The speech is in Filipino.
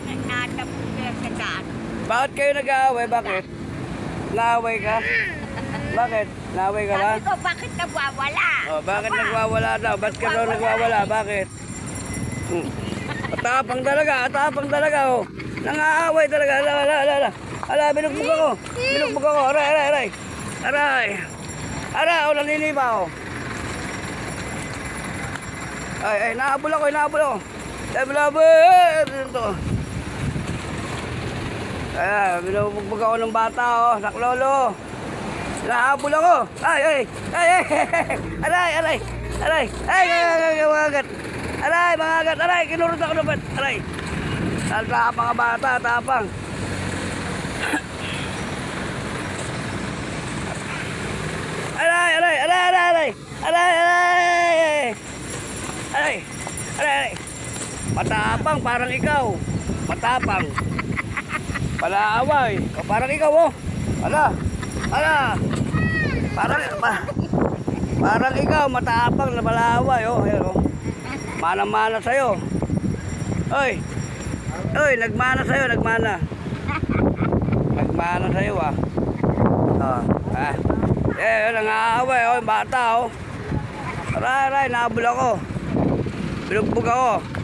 akin natapos sa daan. Bakit kayo nag-aaway? Bakit? Naaway ka? Bakit? Naaway ka ba? Sabi ko, bakit nawawala? Oh, bakit Aba, nagwawala daw? Ba't ka daw nagwawala? Bakit? Hmm. Atapang talaga, atapang talaga oh. Nangaaway talaga. Ala, ala, ala, ala. Ala, binugbog ako. Binugbog ako. Aray, aray, aray. Aray. Aray, oh, naniniba oh. Ay, ay, nahabol ako, nahabol ako. Nahabol ako. Ano to? Ay, binugbog ako ng bata oh. Saklolo. Nahabol ako. Ay, ay, ay, ay, aray, aray, aray, ay, ay, ay, mga agat. Aray, mga agat, aray, kinurot ako bat, aray. Tapang mga bata, tapang. Aray, aray, aray, aray, aray, aray, aray, aray, aray, aray. Matapang, parang ikaw. Matapang. Palaaway. O, parang ikaw, oh. Ala, ala. Parang, pa, parang ikaw, matapang na malaway, oh. Ayan, oh. Mana-mana sa'yo. Oy. Oy, nagmana sa'yo, nagmana. Nagmana sa'yo, ah. Oh, ah. Eh, nangaaway, oh, yung bata, oh. Aray, aray, nahabol ako. Binugbog ako.